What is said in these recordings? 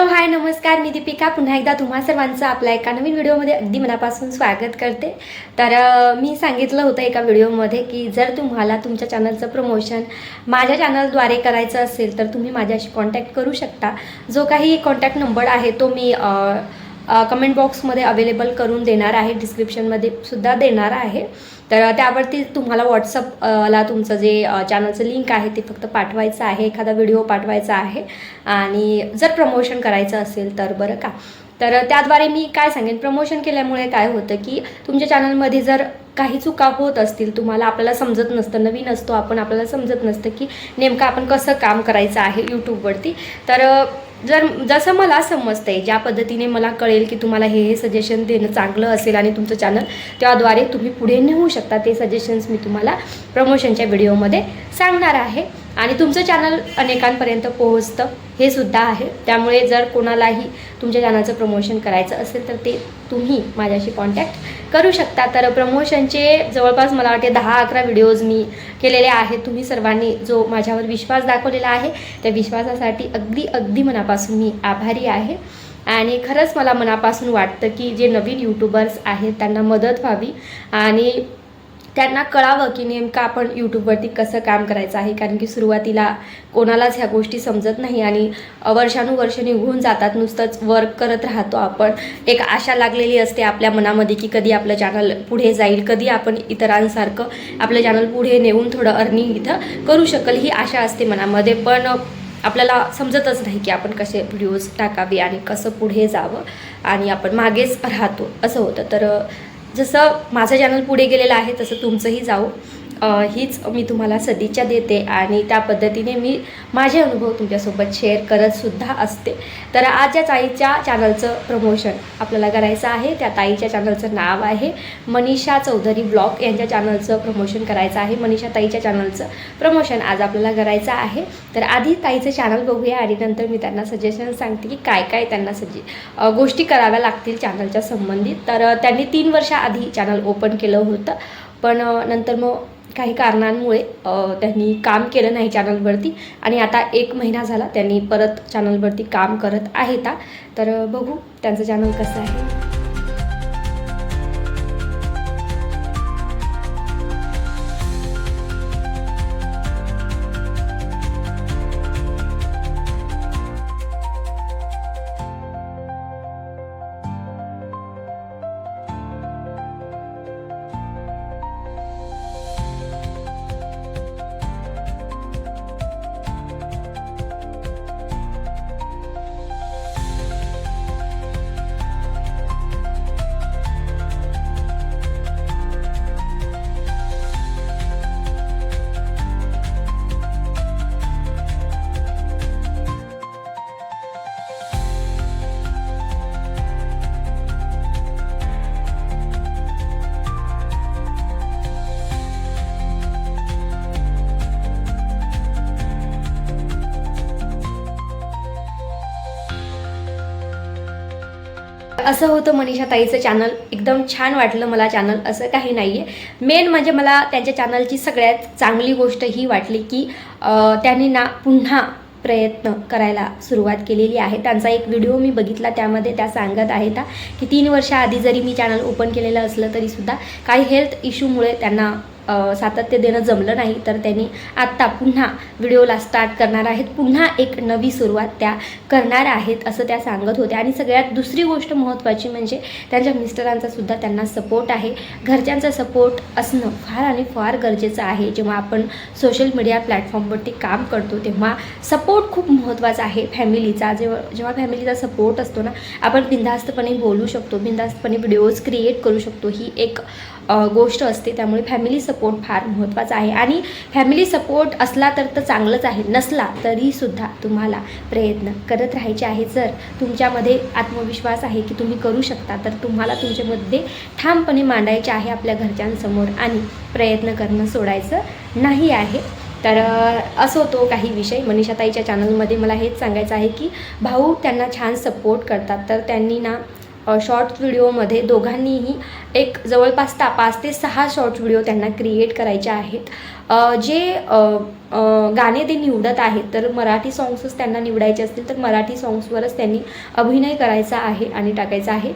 हाय नमस्कार मी दीपिका. पुन्हा एकदा तुम्हा सर्वांचं आपल्या एका नवीन व्हिडिओमध्ये अगदी मनापासून स्वागत करते. तर मी सांगितलं होतं एका व्हिडिओमध्ये की जर तुम्हाला तुमच्या चॅनलचं प्रमोशन माझ्या चॅनलद्वारे करायचं असेल तर तुम्ही माझ्याशी कॉन्टॅक्ट करू शकता. जो काही कॉन्टॅक्ट नंबर आहे तो मी कमेंट बॉक्समध्ये अवेलेबल करून देणार आहे डिस्क्रिप्शनमध्ये सुद्धा देणार आहे. तर त्यावरती तुम्हाला व्हॉट्सअपला तुमचं जे चॅनलचं लिंक आहे ते फक्त पाठवायचं आहे एखादा व्हिडिओ पाठवायचा आहे. आणि जर प्रमोशन करायचं असेल तर बरं का. तर त्याद्वारे मी काय सांगेन प्रमोशन केल्यामुळे काय होतं की तुमच्या चॅनलमध्ये जर काही चुका होत असतील तुम्हाला आपल्याला समजत नसतं नवीन असतो आपण आपल्याला समजत नसतं की नेमकं आपण कसं काम करायचं आहे यूट्यूबवरती तर जर जसं मला समजतं आहे ज्या पद्धतीने मला कळेल की तुम्हाला हे हे सजेशन देणं चांगलं असेल आणि तुमचं चॅनल त्याद्वारे तुम्ही पुढे नेऊ शकता ते सजेशन्स मी तुम्हाला प्रमोशनच्या व्हिडिओमध्ये सांगणार आहे. आणि तुमचं चॅनल अनेकांपर्यंत पोहोचतं हे सुद्धा आहे. त्यामुळे जर कोणालाही तुमच्या चॅनलचं प्रमोशन करायचं असेल तर ते तुम्ही माझ्याशी कॉन्टॅक्ट करू शकता. तर प्रमोशनचे जवळपास मला वाटते दहा अकरा व्हिडिओज मी केलेले आहेत. तुम्ही सर्वांनी जो माझ्यावर विश्वास दाखवलेला आहे त्या विश्वासासाठी अगदी अगदी मनापासून मी आभारी आहे. आणि खरंच मला मनापासून वाटतं की जे नवीन यूट्यूबर्स आहेत त्यांना मदत व्हावी. आणि त्यांना कळावं की नेमकं आपण यूट्यूबवरती कसं काम करायचं आहे कारण की सुरुवातीला कोणालाच ह्या गोष्टी समजत नाही आणि वर्षानुवर्ष निघून जातात. नुसतंच वर्क करत राहतो आपण. एक आशा लागलेली असते आपल्या मनामध्ये की कधी आपलं चॅनल पुढे जाईल कधी आपण इतरांसारखं आपलं चॅनल पुढे नेऊन थोडं अर्निंग इथं करू शकल ही आशा असते मनामध्ये. पण आपल्याला समजतच नाही की आपण कसे व्हिडिओज टाकावे आणि कसं पुढे जावं आणि आपण मागेच राहतो असं होतं. तर जसं माझं चॅनल पुढे गेलेलं आहे तसं तुमचंही जाऊ. हीच मी तुम्हाला सदिच्छा देते आणि त्या पद्धतीने मी माझे अनुभव तुमच्यासोबत शेअर करतसुद्धा असते. तर आज या ताईच्या चॅनलचं प्रमोशन आपल्याला करायचं आहे. त्या ताईच्या चॅनलचं नाव आहे मनीषा चौधरी ब्लॉग. यांच्या चॅनलचं प्रमोशन करायचं आहे. मनीषा ताईच्या चॅनलचं प्रमोशन आज आपल्याला करायचं आहे. तर आधी ताईचं चॅनल बघूया आणि नंतर मी त्यांना सजेशन सांगते की काय काय त्यांना सजे गोष्टी कराव्या लागतील चॅनलच्या संबंधित. तर त्यांनी तीन वर्षाआधी चॅनल ओपन केलं होतं. पण नंतर मग काही कारणांमुळे त्यांनी काम केलं नाही चॅनलवरती आणि आता एक महिना झाला त्यांनी परत चॅनलवरती काम करत आहेत. ता तर बघू त्यांचं चॅनल कसं आहे. असं होतं मनीषा ताईचं चॅनल एकदम छान वाटलं मला चॅनल असं काही नाही आहे मेन म्हणजे मला त्यांच्या चॅनलची सगळ्यात चांगली गोष्ट ही वाटली की त्यांनी ना पुन्हा प्रयत्न करायला सुरुवात केलेली आहे. त्यांचा एक व्हिडिओ मी बघितला. त्यामध्ये त्या सांगत आहेत की तीन वर्षाआधी जरी मी चॅनल ओपन केलेलं असलं तरीसुद्धा काही हेल्थ इश्यूमुळे त्यांना सातत्य देणं जमलं नाही तर त्यांनी आत्ता पुन्हा व्हिडिओला स्टार्ट करणार आहेत. पुन्हा एक नवी सुरुवात त्या करणार आहेत असं त्या सांगत होत्या. आणि सगळ्यात दुसरी गोष्ट महत्त्वाची म्हणजे त्यांच्या मिस्टरांचा सुद्धा त्यांना सपोर्ट आहे. घरच्यांचा सपोर्ट असणं फार आणि फार गरजेचं आहे. जेव्हा आपण सोशल मीडिया प्लॅटफॉर्मवरती काम करतो तेव्हा सपोर्ट खूप महत्त्वाचा आहे फॅमिलीचा जेव्हा जेव्हा फॅमिलीचा सपोर्ट असतो ना आपण बिंदास्तपणे बोलू शकतो बिंदास्तपणे व्हिडिओज क्रिएट करू शकतो. ही एक गोष्ट असते. त्यामुळे फॅमिली सपोर्ट सपोर्ट फार महत्त्वाचा आहे. आणि फॅमिली सपोर्ट असला तर तर चांगलंच आहे. नसला तरीसुद्धा तुम्हाला प्रयत्न करत राहायचे आहे. जर तुमच्यामध्ये आत्मविश्वास आहे की तुम्ही करू शकता तर तुम्हाला तुमच्यामध्ये ठामपणे मांडायचे आहे आपल्या घरच्यांसमोर आणि प्रयत्न करणं सोडायचं नाही आहे. तर असं असो तो काही विषय. मनीषाताईच्या चॅनलमध्ये मला हेच सांगायचं आहे की भाऊ त्यांना छान सपोर्ट करतात. तर त्यांनी ना शॉर्ट व्हिडिओमध्ये दोघांनीही एक जवळपास ता पाच ते सहा शॉर्ट व्हिडिओ त्यांना क्रिएट करायचे आहेत. जे गाणे ते निवडत आहेत तर मराठी सॉंग्सच त्यांना निवडायचे असतील तर मराठी सॉंग्सवरच त्यांनी अभिनय करायचा आहे आणि टाकायचा आहे.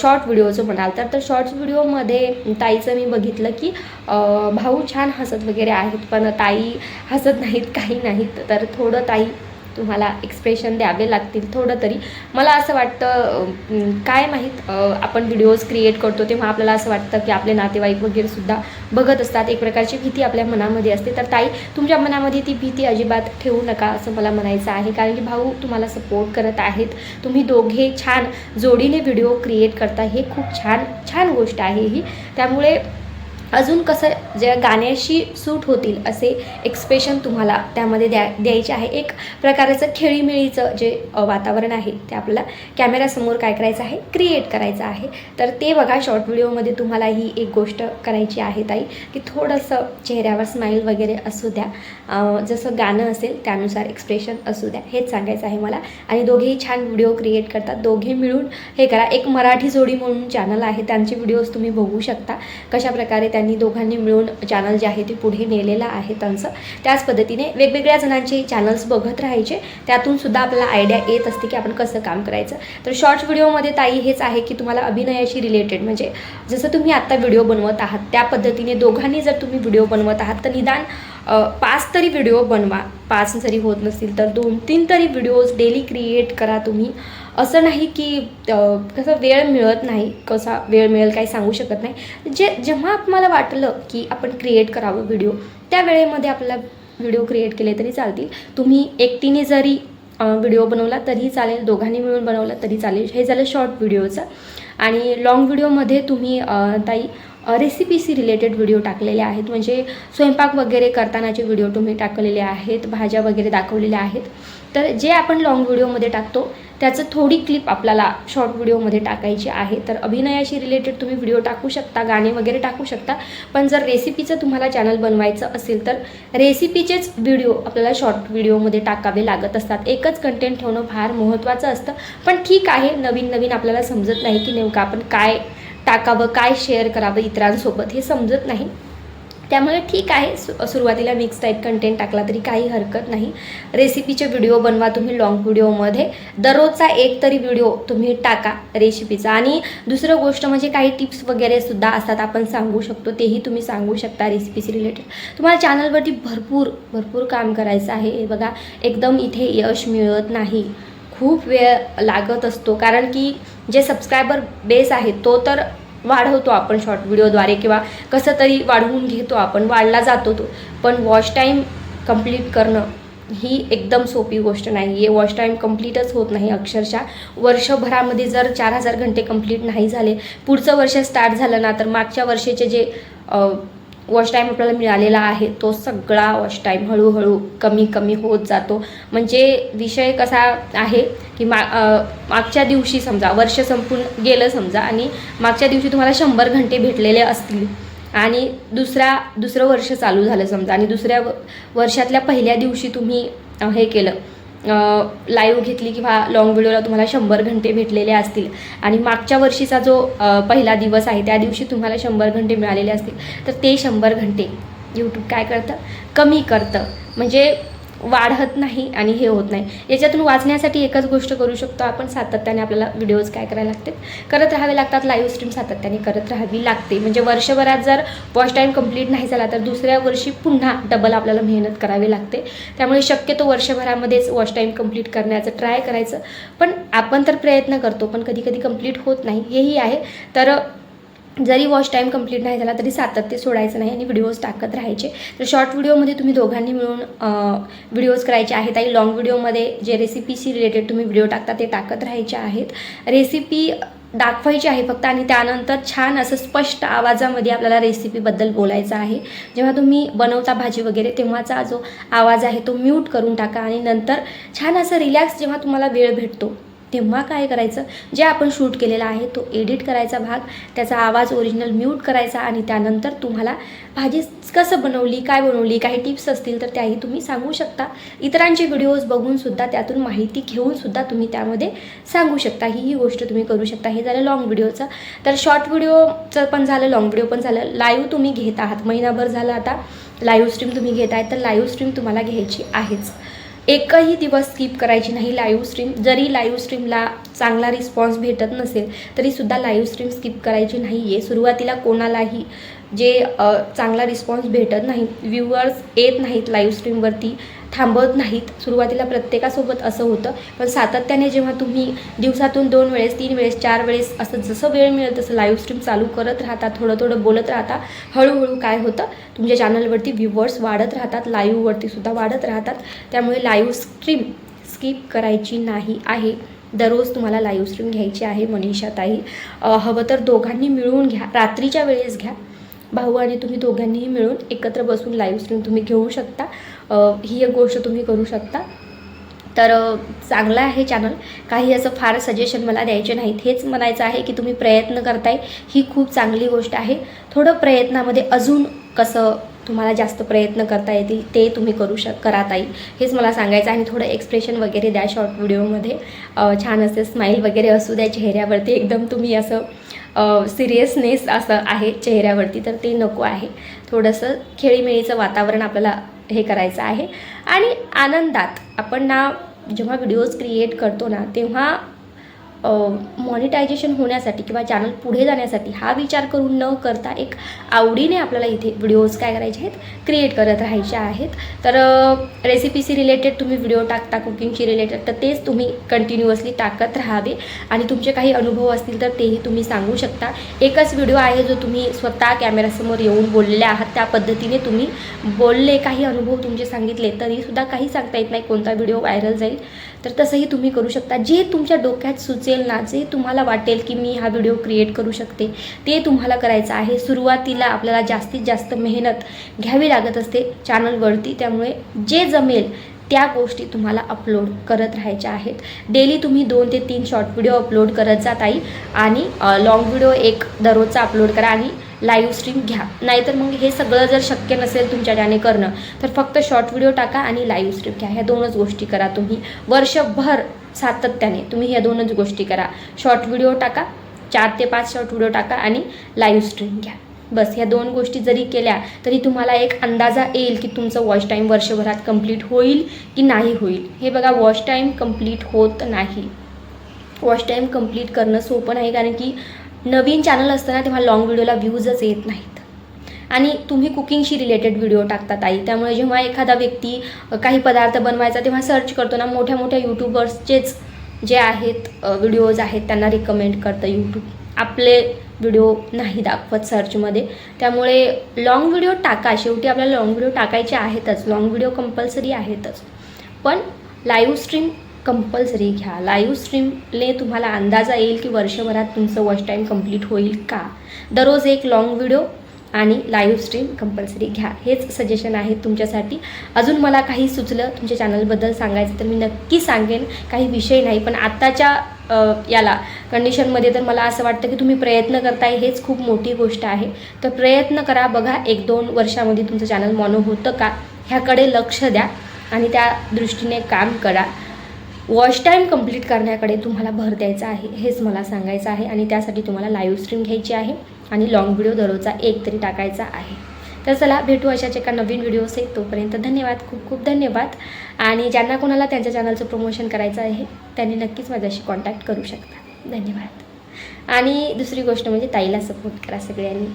शॉर्ट व्हिडिओचं म्हणाल तर तर शॉर्ट्स व्हिडिओमध्ये ताईचं मी बघितलं की भाऊ छान हसत वगैरे आहेत पण ताई हसत नाहीत काही नाहीत. तर थोडं ताई तुम्हाला एक्सप्रेशन द्यावे लागतील थोडं तरी. मला असं वाटतं काय माहीत आपण व्हिडिओज क्रिएट करतो तेव्हा आपल्याला असं वाटतं की आपले नातेवाईक वगैरेसुद्धा बघत असतात. एक प्रकारची भीती आपल्या मनामध्ये असते. तर ताई तुमच्या मनामध्ये ती भीती अजिबात ठेवू नका असं मला म्हणायचं आहे. कारण की भाऊ तुम्हाला सपोर्ट करत आहेत. तुम्ही दोघे छान जोडीने व्हिडिओ क्रिएट करता. हे खूप छान छान गोष्ट आहे ही. त्यामुळे अजून कसं ज्या गाण्याशी सूट होतील असे एक्सप्रेशन तुम्हाला त्यामध्ये द्या द्यायचे आहे. एक प्रकारचं खेळीमेळीचं जे वातावरण आहे ते आपल्याला कॅमेऱ्यासमोर काय करायचं आहे क्रिएट करायचं आहे. तर ते बघा शॉर्ट व्हिडिओमध्ये तुम्हाला ही एक गोष्ट करायची आहे ताई की थोडंसं चेहऱ्यावर स्माईल वगैरे असू द्या जसं गाणं असेल त्यानुसार एक्सप्रेशन असू द्या हेच सांगायचं आहे मला. आणि दोघेही छान व्हिडिओ क्रिएट करतात. दोघे मिळून हे करा. एक मराठी जोडी म्हणून चॅनल आहे त्यांचे व्हिडिओज तुम्ही बघू शकता. कशा प्रकारे त्यांनी दोघांनी मिळून चॅनल जे आहे ते पुढे नेलेलं आहे त्यांचं. त्याच पद्धतीने वेगवेगळ्या जणांचे चॅनल्स बघत राहायचे. त्यातून सुद्धा आपल्याला आयडिया येत असते की आपण कसं काम करायचं. तर शॉर्ट्स व्हिडिओमध्ये ताई हेच आहे की तुम्हाला अभिनयाशी रिलेटेड म्हणजे जसं तुम्ही आत्ता व्हिडिओ बनवत आहात त्या पद्धतीने दोघांनी जर तुम्ही व्हिडिओ बनवत आहात तर निदान पाच तरी व्हिडिओ बनवा. पाच जरी होत नसतील तर दोन तीन तरी व्हिडिओज डेली क्रिएट करा तुम्ही. असं नाही की कसं वेळ मिळत नाही कसा वेळ मिळेल काही सांगू शकत नाही. जे जेव्हा मला वाटलं की आपण क्रिएट करावं व्हिडिओ त्या वेळेमध्ये आपल्याला व्हिडिओ क्रिएट केले तरी चालतील. तुम्ही एकटीने जरी व्हिडिओ बनवला तरीही चालेल दोघांनी मिळून बनवला तरी चालेल. हे झालं शॉर्ट व्हिडिओचं आणि लाँग व्हिडिओमध्ये तुम्ही ताई रेसिपीशी रिलेटेड व्हिडिओ टाकलेले आहेत. म्हणजे स्वयंपाक वगैरे करतानाचे व्हिडिओ तुम्ही टाकलेले आहेत भाज्या वगैरे दाखवलेल्या आहेत. तर जे आपण लाँग व्हिडिओमध्ये टाकतो त्याचं थोडी क्लिप आपल्याला शॉर्ट व्हिडिओमध्ये टाकायची आहे. तर अभिनयाशी रिलेटेड तुम्ही व्हिडिओ टाकू शकता गाणे वगैरे टाकू शकता. पण जर रेसिपीचं तुम्हाला चॅनल बनवायचं असेल तर रेसिपीचेच व्हिडिओ आपल्याला शॉर्ट व्हिडिओमध्ये टाकावे लागत असतात. एकच कंटेंट ठेवणं फार महत्त्वाचं असतं. पण ठीक आहे नवीन नवीन आपल्याला समजत नाही की नेमकं आपण काय टाकावं काय शेअर करावं इतरांसोबत हे समजत नाही. त्यामुळे ठीक आहे सु सुरुवातीला मिक्स टाईप कंटेंट टाकला तरी काही हरकत नाही. रेसिपीचे व्हिडिओ बनवा तुम्ही लाँग व्हिडिओमध्ये दररोजचा एक तरी व्हिडिओ तुम्ही टाका रेसिपीचा आणि दुसरं गोष्ट म्हणजे काही टिप्स वगैरे सुद्धा असतात आपण सांगू शकतो तेही तुम्ही सांगू शकता रेसिपीशी रिलेटेड तुम्हाला चॅनलवरती भरपूर भरपूर काम करायचं आहे. हे बघा एकदम इथे यश मिळत नाही. खूप वेळ लागत असतो. कारण की जे सबस्क्रायबर बेस आहे तो तर वाढवतो आपण शॉर्ट व्हिडिओद्वारे किंवा कसं तरी वाढवून घेतो आपण वाढला जातो तो. पण वॉच टाईम कंप्लीट करणं ही एकदम सोपी गोष्ट नाही. आहे वॉच टाईम कंप्लीटच होत नाही. अक्षरशः वर्षभरामध्ये जर चार हजार घंटे कंप्लीट नाही झाले पुढचं वर्ष स्टार्ट झालं ना तर मागच्या वर्षाचे जे वॉच टाईम आपल्याला मिळालेला आहे तो सगळा वॉच टाईम हळूहळू कमी कमी होत जातो. म्हणजे विषय कसा आहे की मा मागच्या दिवशी समजा वर्ष संपून गेलं समजा आणि मागच्या दिवशी तुम्हाला शंभर घंटे भेटलेले असतील आणि दुसरा दुसरं वर्ष चालू झालं समजा आणि दुसऱ्या वर्षातल्या पहिल्या दिवशी तुम्ही हे केलं. लाईव्ह घेतली किंवा लाँग व्हिडिओला तुम्हाला शंभर घंटे भेटलेले असतील. आणि मागच्या वर्षीचा जो पहिला दिवस आहे त्या दिवशी तुम्हाला शंभर घंटे मिळालेले असतील. तर ते शंभर घंटे यूट्यूब काय करतं? कमी करतं. म्हणजे वाढत नाही आणि हे होत नाही. याच्यातून वाचण्यासाठी एकच गोष्ट करू शकतो आपण सातत्याने आपल्याला व्हिडिओज काय करायला लागते करत राहावे लागतात लाईव्ह स्ट्रीम सातत्याने करत राहावी लागते. म्हणजे वर्षभरात जर फर्स्ट टाईम कंप्लीट नाही झाला तर दुसऱ्या वर्षी पुन्हा डबल आपल्याला मेहनत करावी लागते. त्यामुळे शक्यतो वर्षभरामध्येच वॉच टाईम कंप्लीट करण्याचं ट्राय करायचं. पण आपण तर प्रयत्न करतो पण कधी कधी कंप्लीट होत नाही. हेही आहे. तर जरी वॉच टाईम कंप्लीट नाही झाला तरी सातत्य सोडायचं नाही आणि व्हिडिओज टाकत राहायचे. तर शॉर्ट व्हिडिओमध्ये तुम्ही दोघांनी मिळून व्हिडिओज करायचे आहेत. आणि लॉंग व्हिडिओमध्ये जे रेसिपीशी रिलेटेड तुम्ही व्हिडिओ टाकता ते टाकत राहायचे आहेत. रेसिपी दाखवायची आहे फक्त आणि त्यानंतर छान असं स्पष्ट आवाजामध्ये आपल्याला रेसिपीबद्दल बोलायचं आहे. जेव्हा तुम्ही बनवता भाजी वगैरे तेव्हाचा जो आवाज आहे तो म्यूट करून टाका आणि नंतर छान असं रिलॅक्स जेव्हा तुम्हाला वेळ भेटतो. तेव्हा काय करायचं? जे आपण शूट केलेला आहे तो एडिट करायचा भाग त्याचा आवाज ओरिजिनल म्यूट करायचा आणि त्यानंतर तुम्हाला भाजी कसं बनवली काय बनवली काही टिप्स असतील तर त्याही तुम्ही सांगू शकता. इतरांचे व्हिडिओज बघूनसुद्धा त्यातून माहिती घेऊनसुद्धा तुम्ही त्यामध्ये सांगू शकता. ही ही गोष्ट तुम्ही करू शकता. हे झालं लॉंग व्हिडिओचं तर शॉर्ट व्हिडिओचं पण झालं लॉंग व्हिडिओ पण झालं. लाईव्ह तुम्ही घेत आहात. महिनाभर झालं आता. लाईव्ह स्ट्रीम तुम्ही घेत आहे तर लाईव्ह स्ट्रीम तुम्हाला घ्यायची आहेच. एकही दिवस स्किप करायची नाही लाईव्ह स्ट्रीम जरी लाईव्ह स्ट्रीमला चांगला रिस्पॉन्स भेटत नसेल तरीसुद्धा लाईव्ह स्ट्रीम स्किप करायची नाही आहे सुरुवातीला कोणालाही जे चांगला रिस्पॉन्स भेटत नाही व्ह्युअर्स येत नाहीत लाईव्ह स्ट्रीमवरती थांबत नाहीत. सुरुवातीला प्रत्येकासोबत असं होतं पण सातत्याने जेव्हा तुम्ही दिवसातून दोन वेळेस तीन वेळेस चार वेळेस असं जसं वेळ मिळेल तसं लाईव्ह स्ट्रीम चालू करत राहता थोडं थोडं बोलत राहता हळूहळू काय होतं तुमच्या चॅनलवरती व्ह्युवर्स वाढत राहतात लाईव्हवरती सुद्धा वाढत राहतात. त्यामुळे लाईव्ह स्ट्रीम स्किप करायची नाही आहे. दररोज तुम्हाला लाईव्ह स्ट्रीम घ्यायची आहे मनीषाताई हवं तर दोघांनी मिळून घ्या. रात्रीच्या वेळेस घ्या. भाऊ आणि तुम्ही दोघांनीही मिळून एकत्र बसून लाईव्ह स्ट्रीम तुम्ही घेऊ शकता. ही एक गोष्ट तुम्ही करू शकता. तर चांगलं आहे चॅनल काही असं फार सजेशन मला द्यायचे नाहीत. हेच म्हणायचं आहे की तुम्ही प्रयत्न करताय. ही खूप चांगली गोष्ट आहे. थोडं प्रयत्नामध्ये अजून कसं तुम्हाला जास्त प्रयत्न करता येतील ते तुम्ही करू शक करा ताई हेच मला सांगायचं आणि थोडं एक्सप्रेशन वगैरे द्या शॉर्ट व्हिडिओमध्ये छान असे स्माईल वगैरे असू द्या चेहऱ्यावरती. एकदम तुम्ही असं सिरियसनेस असं आहे चेहऱ्यावरती तर ते नको आहे. थोडंसं खेळीमेळीचं वातावरण आपल्याला हे करायचं आहे. आणि आनंदात आपण ना जेव्हा व्हिडिओज क्रिएट करतो ना तेव्हा मॉनिटायझेशन होण्यासाठी किंवा चॅनल पुढे जाण्यासाठी हा विचार करून न करता एक आवडीने आपल्याला इथे व्हिडिओज काय करायचे आहेत क्रिएट करत राहायचे आहेत. तर रेसिपीशी रिलेटेड तुम्ही व्हिडिओ टाकता कुकिंगशी रिलेटेड तर तेच तुम्ही कंटिन्युअसली टाकत राहावे. आणि तुमचे काही अनुभव असतील तर तेही तुम्ही सांगू शकता. एकच व्हिडिओ आहे जो तुम्ही स्वतः कॅमेरासमोर येऊन बोललेले आहात त्या पद्धतीने तुम्ही बोलले काही अनुभव तुमचे सांगितले तरीसुद्धा काही सांगता येत नाही कोणता व्हिडिओ व्हायरल जाईल. तर तसंही तुम्ही करू शकता. जे तुमच्या डोक्यात सुचे सुचेल ना जे तुम्हाला वाटेल की मी हा व्हिडिओ क्रिएट करू शकते ते तुम्हाला करायचं आहे. सुरुवातीला आपल्याला जास्तीत जास्त मेहनत घ्यावी लागत असते चॅनलवरती त्यामुळे जे जमेल त्या गोष्टी तुम्हाला अपलोड करत राहायच्या आहेत. डेली तुम्ही दोन ते तीन शॉर्ट व्हिडिओ अपलोड करत जात आई आणि लॉंग व्हिडिओ एक दररोजचा अपलोड करा आणि लाईव्ह स्ट्रीम घ्या. नाहीतर मग हे सगळं जर शक्य नसेल तुमच्याने करणं तर फक्त शॉर्ट व्हिडिओ टाका आणि लाईव्ह स्ट्रीम घ्या. ह्या दोनच गोष्टी करा तुम्ही. वर्षभर सातत्याने. तुम्ही ह्या दोनच गोष्टी करा. शॉर्ट व्हिडिओ टाका चार ते पाच शॉर्ट व्हिडिओ टाका आणि लाईव्ह स्ट्रीम घ्या. बस ह्या दोन गोष्टी जरी केल्या तरी तुम्हाला एक अंदाजा येईल की तुमचं वॉच टाईम वर्षभरात कंप्लीट होईल की नाही होईल. हे बघा वॉच टाईम कंप्लीट होत नाही. वॉच टाईम कंप्लीट करणं सोपं नाही कारण की नवीन चॅनल असताना तेव्हा लॉंग व्हिडिओला व्ह्यूजच येत नाहीत. आणि तुम्ही कुकिंगशी रिलेटेड व्हिडिओ टाकतात आई त्यामुळे जेव्हा एखादा व्यक्ती काही पदार्थ बनवायचा तेव्हा सर्च करतो ना मोठ्या मोठ्या यूट्यूबर्सचेच जे आहेत व्हिडिओज आहेत त्यांना रिकमेंड करतं यूट्यूब आपले व्हिडिओ नाही दाखवत सर्चमध्ये त्यामुळे लाँग व्हिडिओ टाका. शेवटी आपल्याला लाँग व्हिडिओ टाकायचे आहेतच. लाँग व्हिडिओ कंपल्सरी आहेतच. पण लाईव्ह स्ट्रीम कंपल्सरी घ्या. लाईव्ह स्ट्रीमने तुम्हाला अंदाजा येईल की वर्षभरात तुमचं वॉच टाईम कंप्लीट होईल का? दररोज एक लाँग व्हिडिओ आणि लाईव्ह स्ट्रीम कंपल्सरी घ्या. हेच सजेशन आहे तुमच्यासाठी. अजून मला काही सुचलं तुमच्या चॅनलबद्दल सांगायचं तर मी नक्की सांगेन. काही विषय नाही पण आत्ताच्या याला कंडिशनमध्ये तर मला असं वाटतं की तुम्ही प्रयत्न करताय हेच खूप मोठी गोष्ट आहे. तर प्रयत्न करा बघा एक दोन वर्षामध्ये तुमचं चॅनल मॉनो होतं का ह्याकडे लक्ष द्या आणि त्या दृष्टीने काम करा. वॉच टाईम कंप्लीट करण्याकडे तुम्हाला भर द्यायचा आहे हेच मला सांगायचं आहे आणि त्यासाठी तुम्हाला लाईव्ह स्ट्रीम घ्यायची आहे. आणि लॉंग व्हिडिओ दररोजचा एक तरी टाकायचा आहे. तर चला भेटू अशाच एका नवीन व्हिडिओस आहेत तोपर्यंत धन्यवाद खूप खूप धन्यवाद. आणि ज्यांना कोणाला त्यांच्या चॅनलचं प्रमोशन करायचं आहे त्यांनी नक्कीच माझ्याशी कॉन्टॅक्ट करू शकता. धन्यवाद. आणि दुसरी गोष्ट म्हणजे ताईला सपोर्ट करा सगळ्यांनी.